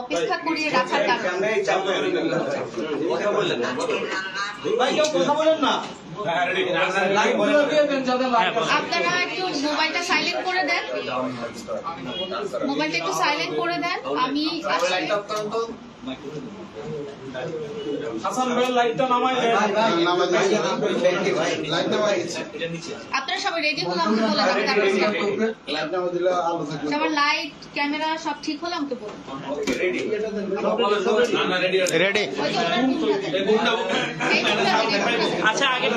অপেক্ষা করিয়ে রাখার কারণ। আপনারা একটু মোবাইলটা সাইলেন্ট করে দেন। মোবাইলটা একটু সাইলেন্ট করে দেন। আমি হাসান ভাই লাইটটা নামাই দেন। আপনারা সবাই রেডি হলে? আমাকে বলে দেন তারপর start করব। সবার লাইট ক্যামেরা সব ঠিক হলে? আমাকে বলুন। রেডি দেন। আচ্ছা আগে।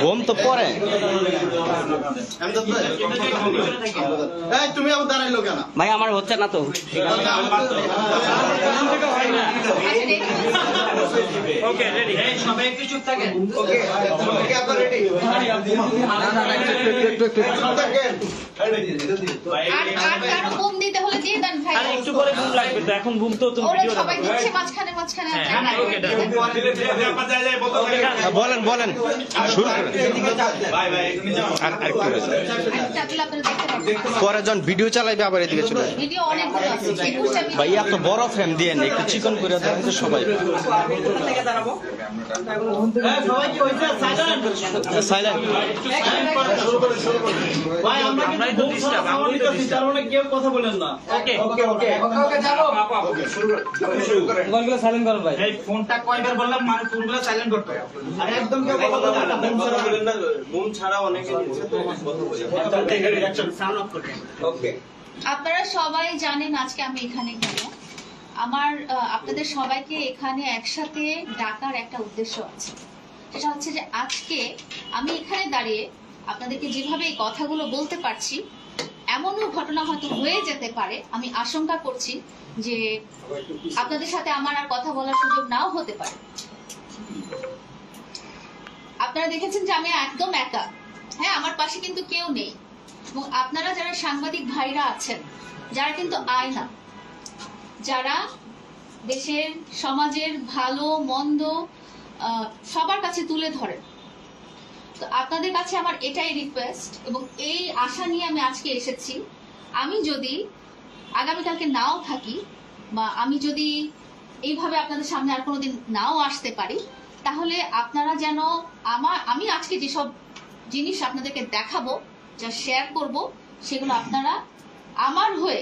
ঘুম তো পরে। তুমি আবার দাঁড়াইলো কেন? ভাই আমার হচ্ছে না তো। আচ্ছা। ওকে রেডি সবাই একটু চুপ থাকেন। ওকে কারও ঘুম দিতে হলে দিয়ে দেন ভাই? আরে একটু পরে ঘুম লাগবে তো এখন ঘুম তো তুমি হ্যাঁ। হ্যাঁ, বলেন বলেন। শুরু করেন। পাচ্ছেন পরে যখন ভিডিও চালাইবে আবার এদিকে চলে একুশটা ভাই এত বড় ফ্রেম দিয়ে না একটু চিকন করে দেন তো সবাই মানে কেউ কথা বলেন না ওকে ওকে ওকে ওকে যাব শুরু করেন মোবাইলগুলো সাইলেন্ট করেন ভাই। এই ফোনটা কয়বার বললাম ফোনগুলো সাইলেন্ট করতে একদম কেউ কথা বলবেন না। ফোন ছাড়া বলেন না ছাড়া অনেকে কথা বলে আপনারা সবাই জানেন আজকে আমি এখানে কেন আমার আপনাদের সবাইকে এখানে একসাথে ডাকার একটা উদ্দেশ্য আছে। সেটা হচ্ছে যে আজকে আমি এখানে দাঁড়িয়ে আপনাদেরকে যেভাবে এই কথাগুলো বলতে পারছি, এমনও ঘটনা হয়তো হয়ে যেতে পারে। আমি আশঙ্কা করছি যে আপনাদের সাথে আমার আর কথা বলার সুযোগ নাও হতে পারে। আপনারা দেখেছেন যে আমি একদম একা। হ্যাঁ আমার পাশে কিন্তু কেউ নেই। এবং আপনারা যারা সাংবাদিক ভাইরা আছেন, যারা কিন্তু আয়না যারা দেশের, সমাজের ভালো, মন্দ সবার কাছে তুলে ধরেন। তো আপনাদের কাছে আমার এটাই রিকোয়েস্ট এবং এই আশা নিয়ে আমি আজকে এসেছি। আমি যদি আগামীকালকে নাও থাকি বা আমি যদি এইভাবে আপনাদের সামনে আর কোনোদিন নাও আসতে পারি, তাহলে আপনারা যেন আমার, আমি আজকে যেসব জিনিস আপনাদেরকে দেখাবো, যা শেয়ার করব, সেগুলো আপনারা আমার হয়ে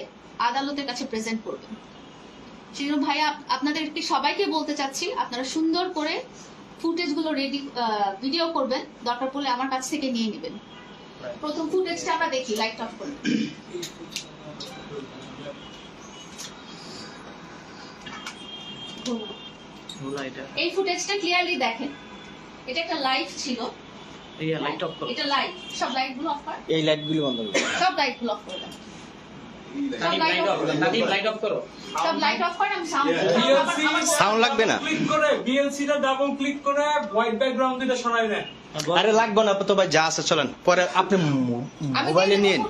আদালতের কাছে প্রেজেন্ট করবেন। সেজন্য ভাইয়া আপ- আপনাদেরকে সবাইকে বলতে চাচ্ছি আপনারা সুন্দর করে ফুটেজগুলো রেডি ভিডিও করবেন দরকার পড়লে আমার কাছ থেকে নিয়ে নেবেন। প্রথম ফুটেজটা আমরা দেখি লাইট অফ করে। এই ফুটেজটা ক্লিয়ারলি দেখেন এটা একটা লাইভ ছিল। এই লাইট অফ করো। এটা লাইভ সব লাইটগুলো অফ কর। এই লাইটগুলো বন্ধ করুন সব লাইটগুলো অফ করে। সব নাদিম লাইট লাইট অফ করো সব লাইট অফ করেন আমি সাউন্ড সাউন্ড লাগবে না। ক্লিক করে বিএলসি ডাবল ক্লিক করে হোয়াইট ব্যাকগ্রাউন্ড দিতে শোনাই দেন। আরে লাগবে না তো ভাই যা আছে চলেন। পরে আপনি মোবাইলে নিন।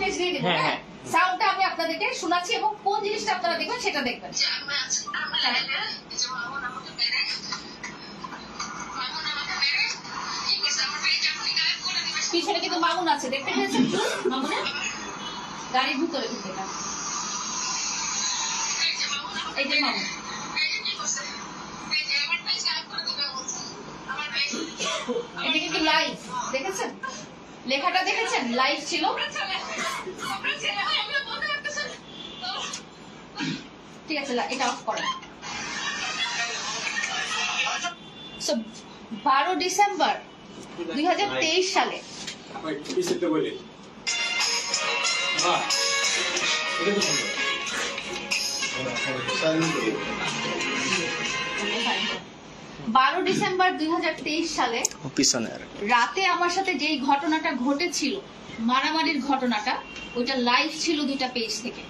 হ্যাঁ, হ্যাঁ। সাউন্ডটা আমি আপনাদেরকে শোনাচ্ছি এবং কোন জিনিসটা আপনারা দেখবেন সেটা দেখবেন। পিছনে কিন্তু মামুন আছে দেখতে পেয়েছেন? মামুনের? গাড়ির ভিতরে ঢুকে না এই যে মামুন এটা কিন্তু লাইভ দেখেছেন? লেখাটা দেখেছেন? লাইভ ছিল? ঠিক আছে এটা অফ করেন। বারো ডিসেম্বর দুই হাজার তেইশ সালে। বারো ডিসেম্বর দুই হাজার তেইশ সালে রাতে আমার সাথে যেই ঘটনাটা ঘটেছিল মারামারির ঘটনাটা ওইটা লাইভ ছিল দুইটা পেজ থেকে।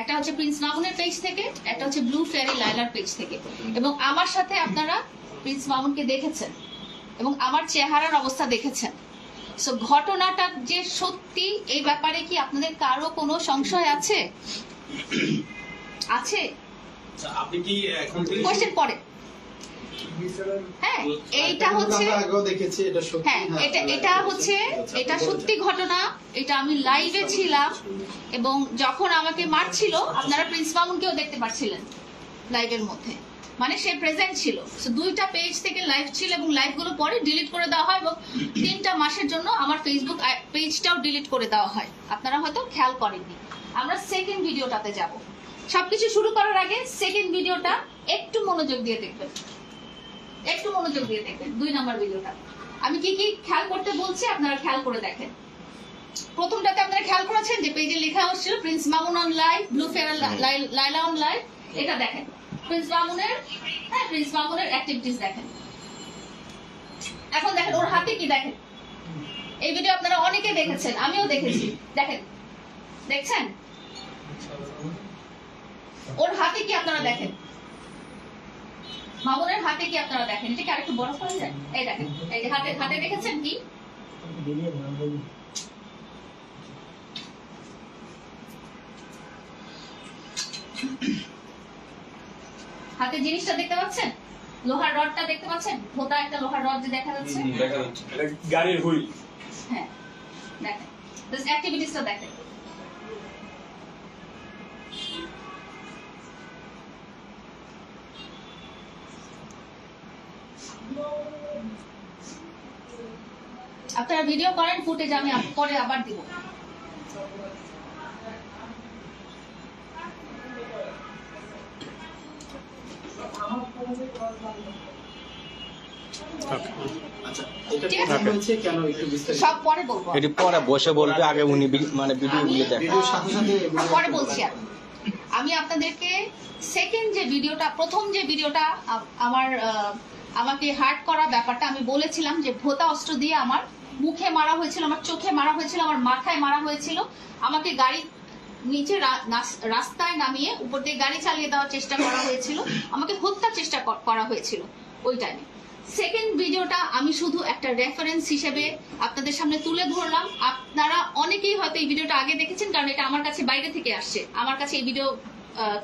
একটা হচ্ছে প্রিন্স মামুনের পেজ থেকে একটা হচ্ছে ব্লু ফেয়ারি লাইলার পেজ থেকে। এবং আমার সাথে আপনারা প্রিন্স মামুনকে দেখেছেন এবং আমার চেহারার অবস্থা দেখেছেন। সো ঘটনাটা যে সত্যি এই ব্যাপারে কি আপনাদের কারও কোনো সংশয় আছে? আছে? আপনি কি এখন কোয়েশ্চেন পরে। হ্যাঁ এইটা হচ্ছে আমরা আগেও দেখেছি এটা সত্যি হ্যাঁ এটা এটা হচ্ছে এটা সত্যি ঘটনা এটা আমি লাইভে ছিলাম এবং যখন আমাকে মারছিল আপনারা প্রিন্স মামুনকেও দেখতে পাচ্ছিলেন লাইভের মধ্যে। মানে সে প্রেজেন্ট ছিল। দুইটা পেজ থেকে লাইভ ছিল এবং লাইভগুলো পরে ডিলিট করে দেওয়া হয় এবং তিনটা মাসের জন্য আমার ফেসবুক পেজটাও ডিলিট করে দেওয়া হয়। আপনারা হয়তো খেয়াল করেননি। আমরা সেকেন্ড ভিডিওটাতে যাব। সবকিছু শুরু করার আগে সেকেন্ড ভিডিওটা একটু মনোযোগ দিয়ে দেখবেন। একটু মনোযোগ দিয়ে দেখবেন, দুই নাম্বার ভিডিওটা আমি কি কি খেয়াল করতে বলছি আপনারা খেয়াল করে দেখেন। প্রথমটাতে আপনারা খেয়াল করেছেন যে পেজে লেখা হচ্ছিল প্রিন্স মামুন অন লাইভ ব্লু ফেয়ার লাইলা অন লাইভ এটা দেখেন। প্রিন্স মামুনের হ্যাঁ প্রিন্স মামুনের অ্যাক্টিভিটিস দেখেন। এখন দেখেন, ওর হাতে কি দেখেন? এই ভিডিও আপনারা অনেকে দেখেছেন, আমিও দেখেছি। দেখেন, দেখছেন? ওর হাতে কি আপনারা দেখেন? মামুনের হাতে কি আপনারা দেখেন? এটা কি আরেকটু বড় করা যায়? এই দেখেন, এই যে হাতে হাতে দেখেছেন কি? হাতে জিনিসটা দেখতে পাচ্ছেন? লোহার রডটা দেখতে পাচ্ছেন? ভোতা একটা লোহার রড যে দেখা যাচ্ছে। গাড়ির হুইল। হ্যাঁ দেখেন। জাস্ট অ্যাক্টিভিটিসটা দেখেন। আপনারা ভিডিও করেন ফুটেজ আমি পরে আবার দিব। এটা পরে বসে বলবে আগে উনি মানে ভিডিওগুলো দেখেন। পরে বলছি আমি। আপনাদেরকে সেকেন্ড যে ভিডিওটা প্রথম যে ভিডিওটা আমার আহ, আমাকে হার্ট করা ব্যাপারটা আমি বলেছিলাম যে ভোতা অস্ত্র দিয়ে আমার মুখে মারা হয়েছিল আমার চোখে মারা হয়েছিল আমার মাথায় মারা হয়েছিল। আমাকে গাড়ি নিচে রাস্তায় নামিয়ে উপর দিয়ে গাড়ি চালিয়ে দেওয়ার চেষ্টা করা হয়েছিল। আমাকে হত্যার চেষ্টা করা হয়েছিল ওই টাইমে সেকেন্ড ভিডিওটা আমি শুধু একটা রেফারেন্স হিসেবে আপনাদের সামনে তুলে ধরলাম। আপনারা অনেকেই হয়তো এই ভিডিওটা আগে দেখেছেন, কারণ এটা আমার কাছে বাইরে থেকে আসছে। আমার কাছে এই ভিডিও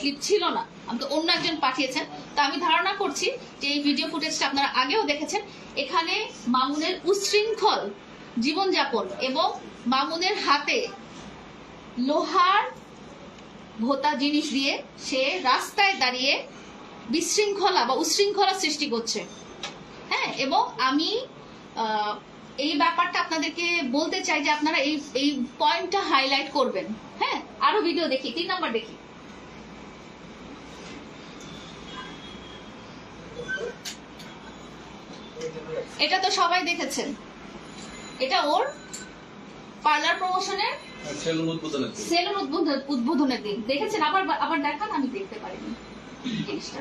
ক্লিপ ছিল না। আমাকে অন্য একজন পাঠিয়েছেন। তো আমি ধারণা করছি যে এই ভিডিও ফুটেজটা আপনারা আগেও দেখেছেন। এখানে মামুনের উচ্ছৃঙ্খল জীবনযাপন এবং মামুনের হাতে লোহার ভোতা জিনিস দিয়ে সে রাস্তায় দাঁড়িয়ে বিশৃঙ্খলা বা উচ্ছৃঙ্খলা সৃষ্টি করছে। হ্যাঁ এবং আমি এই ব্যাপারটা আপনাদেরকে বলতে চাই যে আপনারা এই এই পয়েন্টটা হাইলাইট করবেন। হ্যাঁ আরও ভিডিও দেখি, তিন নাম্বার দেখি। এটা তো সবাই দেখেছেন। এটা ওর পার্লার প্রমোশনের সেলুন উদ্বোধন উদ্বোধনের দিন। দেখেছেন? আবার আবার দেখান আমি দেখতে পারিনি। জিনিসটা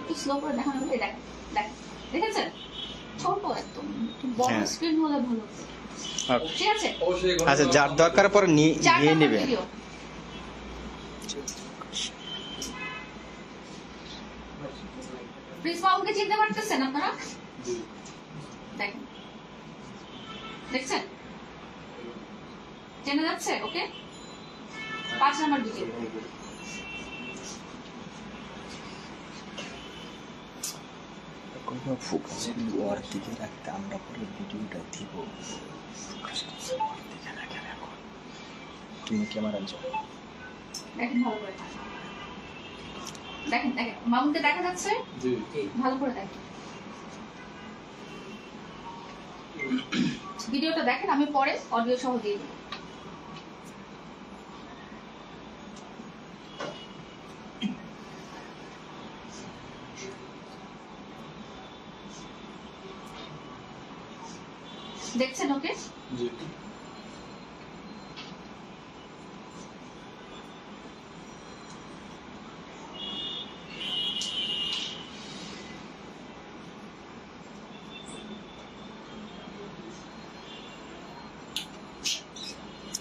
একটু স্লো করে দেখানো হলে দেখেন দেখেন দেখেছেন? ছোট একদম। বড় হ্যাঁ। স্ক্রিন হলে ভালো ঠিক আছে? আচ্ছা যার দরকার পরে নিয়ে নেবে। ভিডিও প্রিন্স বাবুকে চিনতে পারতেছেন আপনারা? দেখেন। দেখছেন? চেনা যাচ্ছে? ওকে? পাঁচ নম্বর ভিডিও কোনো ফোকাস ওর দিকে রাখতে আমরা পরে ভিডিওটা দিব। ফোকাস ওর দিকে রাখে রাখো। তুমি ক্যামেরা যাও। দেখেন ভালো করে দেখেন। দেখেন মামুনকে দেখা যাচ্ছে? ভালো করে দেখেন। ভিডিওটা দেখেন আমি পরে অডিও সহ দিয়ে দেবো দেখছেন ওকে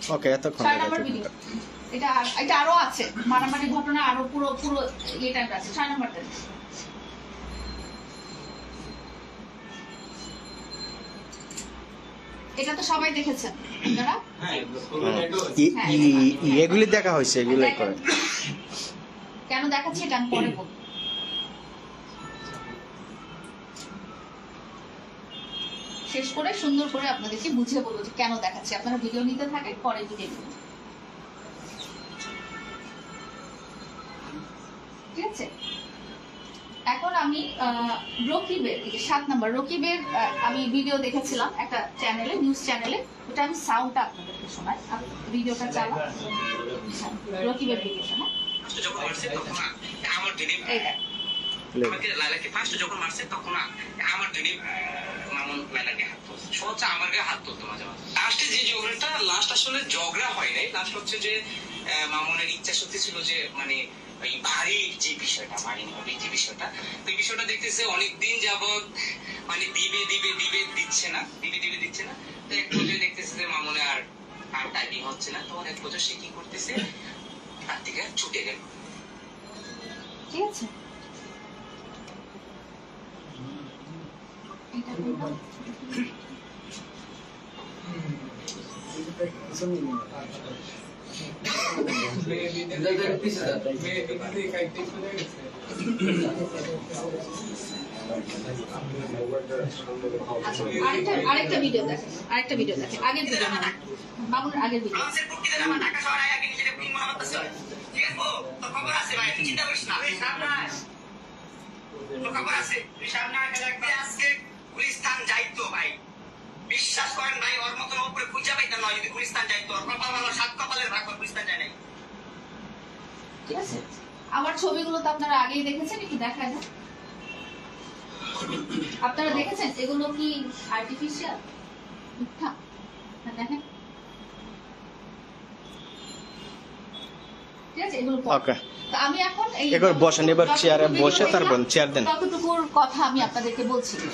ওকে এতক্ষণ ছয় নম্বর এটা এটা আরও আছে। মারামারি ঘটনা আরও পুরো পুরো ইয়েটা আছে। ছয় নম্বরটা এটা তো সবাই দেখেছেন। আপনারা ই- ই- ই- এগুলি দেখা হয়েছে এগুলি করে। কেন দেখাচ্ছি এটা আমি পরে বলব। শেষ করে সুন্দর করে আপনাদেরকে বুঝিয়ে বলব যে কেন দেখাচ্ছি। আপনারা ভিডিও নিতে থাকেন পরে ভিডিও নিন ঠিক আছে? এখন আমি রকিবের সাত নাম্বার রকিবের আমি ভিডিও দেখেছিলাম একটা চ্যানেলে নিউজ চ্যানেলে ওটা আমি সাউন্ডটা আপনাদেরকে শোনাই। ভিডিওটা হ্যাঁ, রকিবের ভিডিওটা হ্যাঁ যখন মারছে তখন আমার দিনে আমাকে লালাকে? ফার্স্ট যখন মারছে তখন আমার দিনে লাস্ট হচ্ছে যে মামুনের ইচ্ছা শক্তি ছিল যে মানে ওই ভারী যে বিষয়টা মানি হবে যে বিষয়টা এই বিষয়টা দেখতেছে অনেক দিন যাবৎ মানে দিবে দিবে দিবে, দিচ্ছে না, দিবে দিবে, দিচ্ছে না। তো এক পর্যায়ে দেখতেছে যে মামুনে আর আর টাইপিং হচ্ছে না। তখন এক পর্যায়ে সে কি করতেছে? তার থেকে ছুটে গেল। ঠিক আছে এটা বললাম। আচ্ছা, আরেকটা ভিডিও দেখেন আরেকটা ভিডিও দেখেন আগের ভিডিও মামুনের আগের ভিডিও মনে চিন্তা করিস না গুলিস্তান যাইতো ভাই। বিশ্বাস করেন ভাই ওর মতন উপরে খুঁজে পাইতাম না যদি গুলিস্তান যাইতো। ওর কপাল ভালো সাত কপালের ভাগ ওর গুলিস্তান যায় নাই। ঠিক আছে? আমার ছবিগুলো তো আপনারা আগেই দেখেছেন একটু দেখায় না আপনারা দেখেছেন? এগুলো কি আর্টিফিশিয়াল মিথ্যা? না দেখেন। ঠিক আছে? এগুলো ওকে আমি এখন এই এবার বসেন, এবার চেয়ারে বসে তারপর চেয়ার দেন। কতটুকুর কথা আমি আপনাদেরকে বলছি দেন